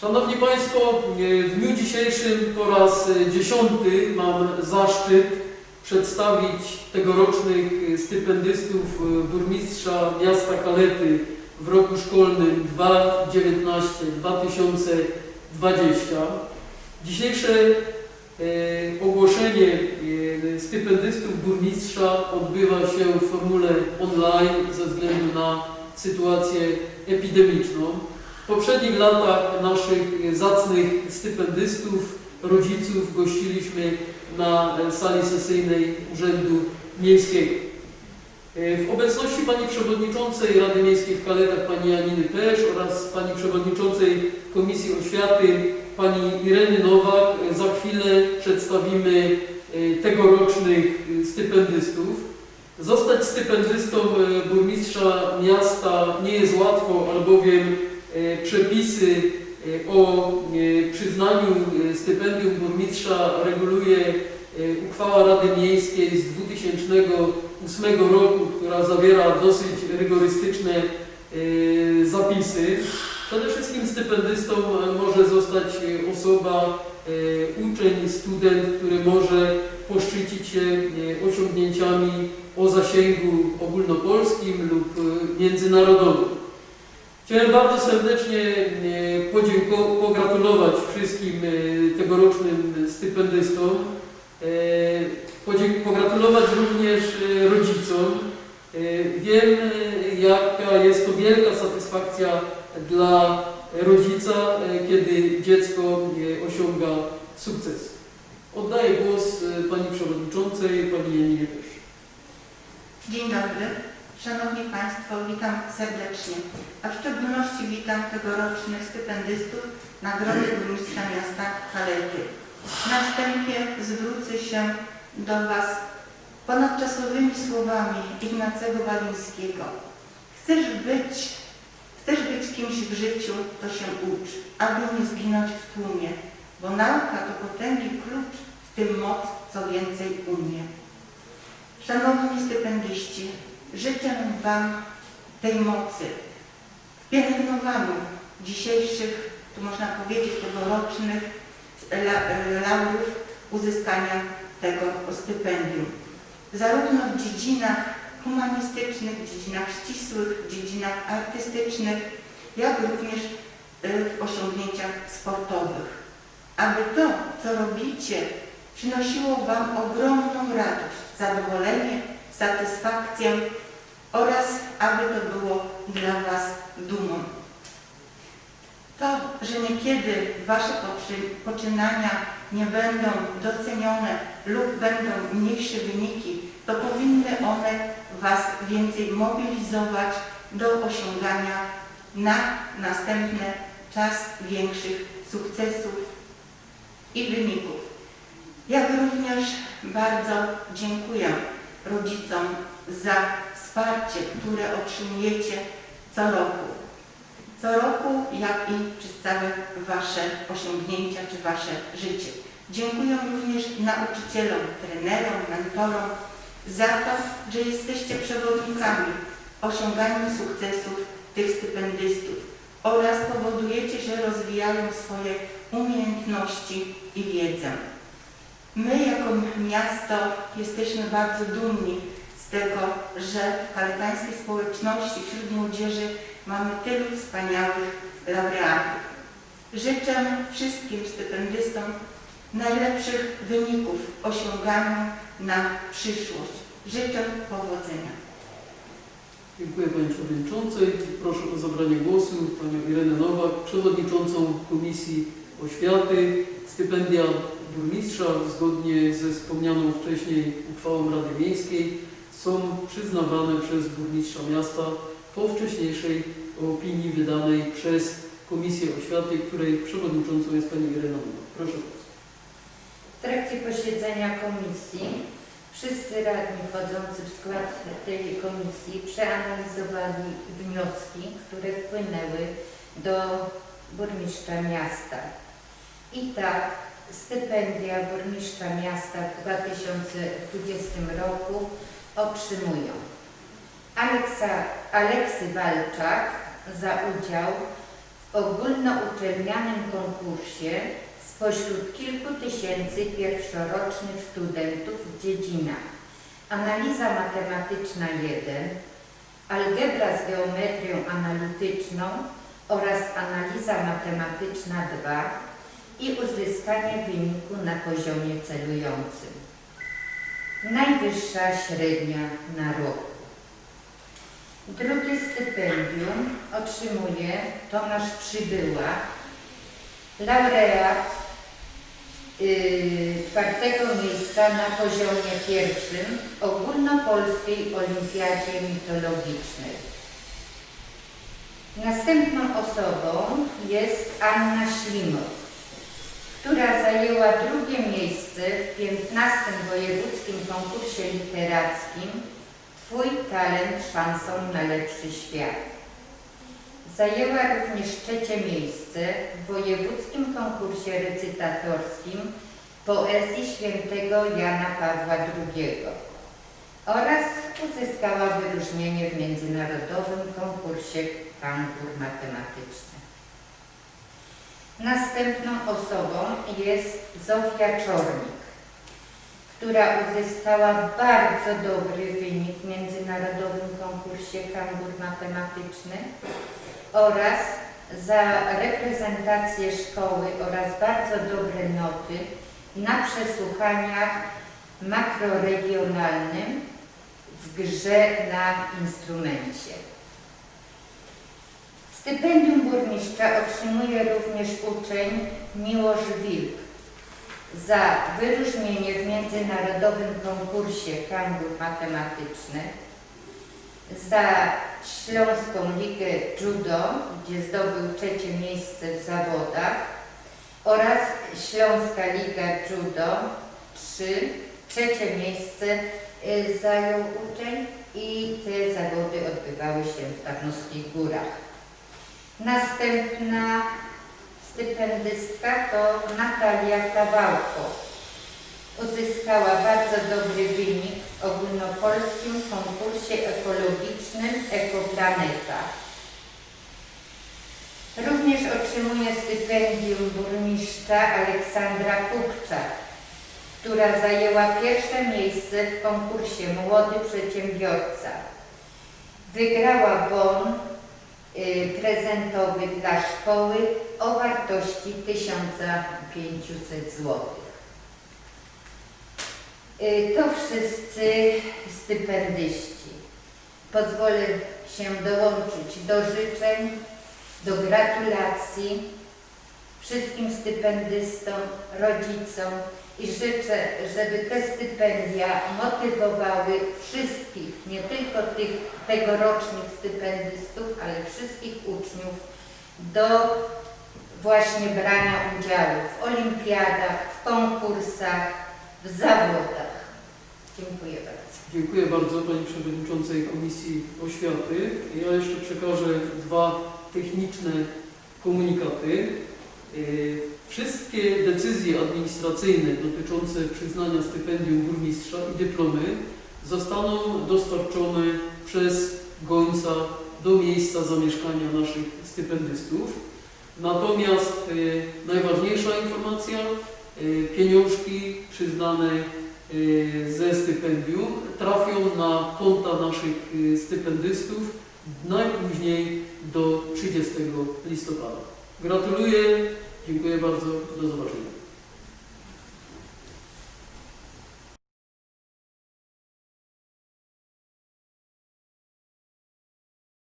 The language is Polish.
Szanowni Państwo, e, w dniu dzisiejszym po raz e, dziesiąty mam zaszczyt przedstawić tegorocznych e, stypendystów burmistrza miasta Kalety w roku szkolnym 2019-2020. Dzisiejsze ogłoszenie stypendystów burmistrza odbywa się w formule online ze względu na sytuację epidemiczną. W poprzednich latach naszych zacnych stypendystów, rodziców gościliśmy na sali sesyjnej Urzędu Miejskiego. E, W obecności Pani Przewodniczącej Rady Miejskiej w Kaletach Pani Janiny Pesz oraz Pani Przewodniczącej Komisji Oświaty Pani Ireny Nowak e, za chwilę przedstawimy e, tegorocznych stypendystów. Zostać stypendystą burmistrza miasta nie jest łatwo, albowiem przepisy e, o e, przyznaniu e, stypendium burmistrza reguluje e, uchwała Rady Miejskiej z 2008 roku, która zawiera dosyć rygorystyczne e, zapisy. Przede wszystkim stypendystą e, może zostać e, osoba, e, uczeń, student, który może poszczycić się e, osiągnięciami o zasięgu ogólnopolskim lub e, międzynarodowym. Chciałem bardzo serdecznie e, podzięko- pogratulować wszystkim e, tegorocznym stypendystom. E, Pogratulować również rodzicom. Wiem, jaka jest to wielka satysfakcja dla rodzica, kiedy dziecko osiąga sukces. Oddaję głos Pani Przewodniczącej, Pani Janinie Pesz. Dzień dobry. Szanowni Państwo, witam serdecznie, a w szczególności witam tegorocznych stypendystów Nagrody Burmistrza Miasta Kalety. Na wstępie zwrócę się do Was ponadczasowymi słowami Ignacego Walińskiego. Chcesz być, chcesz być kimś w życiu, to się ucz, aby nie zginąć w tłumie, bo nauka to potęgi klucz, w tym moc, co więcej umie. Szanowni stypendyści, życzę Wam tej mocy w pielęgnowaniu dzisiejszych, tu można powiedzieć, tegorocznych la- laurów uzyskania tego stypendium. Zarówno w dziedzinach humanistycznych, dziedzinach ścisłych, dziedzinach artystycznych, jak również y, w osiągnięciach sportowych. Aby to, co robicie, przynosiło Wam ogromną radość, zadowolenie, satysfakcję oraz aby to było dla Was dumą. To, że niekiedy Wasze poczynania nie będą docenione lub będą mniejsze wyniki, to powinny one Was więcej mobilizować do osiągania na następny czas większych sukcesów i wyników. Jak również bardzo dziękuję rodzicom za wsparcie, które otrzymujecie co roku. Co roku, jak i przez całe Wasze osiągnięcia czy Wasze życie. Dziękuję również nauczycielom, trenerom, mentorom za to, że jesteście przewodnikami osiągania sukcesów tych stypendystów oraz powodujecie, że rozwijają swoje umiejętności i wiedzę. My jako miasto jesteśmy bardzo dumni z tego, że w kaletańskiej społeczności wśród młodzieży mamy tylu wspaniałych laureatów. Życzę wszystkim stypendystom najlepszych wyników osiągania na przyszłość. Życzę powodzenia. Dziękuję Pani Przewodniczącej. Proszę o zabranie głosu Panią Irenę Nowak, Przewodniczącą Komisji Oświaty. Stypendia burmistrza zgodnie ze wspomnianą wcześniej uchwałą Rady Miejskiej są przyznawane przez burmistrza miasta po wcześniejszej opinii wydanej przez Komisję Oświaty, której przewodniczącą jest Pani Irena. Proszę bardzo. W trakcie posiedzenia komisji wszyscy radni wchodzący w skład tej komisji przeanalizowali wnioski, które wpłynęły do burmistrza miasta. I tak stypendia burmistrza miasta w 2020 roku otrzymują. Aleksa, Aleksy Walczak za udział w ogólnouczelnianym konkursie spośród kilku tysięcy pierwszorocznych studentów w dziedzinach analiza matematyczna 1, algebra z geometrią analityczną oraz analiza matematyczna 2 i uzyskanie wyniku na poziomie celującym. Najwyższa średnia na rok. Drugie stypendium otrzymuje Tomasz Przybyła, laureat yy, czwartego miejsca na poziomie pierwszym w ogólnopolskiej olimpiadzie mitologicznej. Następną osobą jest Anna Ślimok, która zajęła drugie miejsce w 15. wojewódzkim konkursie literackim Twój talent szansą na lepszy świat. Zajęła również trzecie miejsce w wojewódzkim konkursie recytatorskim poezji świętego Jana Pawła II oraz uzyskała wyróżnienie w międzynarodowym konkursie kangur matematyczny. Następną osobą jest Zofia Czornik, która uzyskała bardzo dobry wynik w międzynarodowym konkursie kangur matematyczny oraz za reprezentację szkoły oraz bardzo dobre noty na przesłuchaniach makroregionalnym w grze na instrumencie. Stypendium burmistrza otrzymuje również uczeń Miłosz Wilk za wyróżnienie w międzynarodowym konkursie kangur matematyczny, za Śląską Ligę Judo, gdzie zdobył trzecie miejsce w zawodach oraz Śląska Liga Judo 3, trzecie miejsce y, zajął uczeń i te zawody odbywały się w Tarnowskich Górach. Następna stypendystka to Natalia Kawałko. Uzyskała bardzo dobry wynik w ogólnopolskim konkursie ekologicznym Ekoplaneta. Również otrzymuje stypendium burmistrza Aleksandra Kupczak, która zajęła pierwsze miejsce w konkursie Młody Przedsiębiorca. Wygrała bon prezentowy dla szkoły o wartości 1500 zł. Y, To wszyscy stypendyści. Pozwolę się dołączyć do życzeń, do gratulacji wszystkim stypendystom, rodzicom i życzę, żeby te stypendia motywowały wszystkich, nie tylko tych tegorocznych stypendystów, ale wszystkich uczniów do właśnie brania udziału w olimpiadach, w konkursach, w zawodach. Dziękuję bardzo. Dziękuję bardzo Pani Przewodniczącej Komisji Oświaty. Ja jeszcze przekażę dwa techniczne komunikaty. Yy, Wszystkie decyzje administracyjne dotyczące przyznania stypendium burmistrza i dyplomy zostaną dostarczone przez gońca do miejsca zamieszkania naszych stypendystów. Natomiast yy, najważniejsza informacja, yy, pieniążki przyznane y, ze stypendium trafią na konta naszych y, stypendystów najpóźniej do 30 listopada. Gratuluję, dziękuję bardzo, do zobaczenia.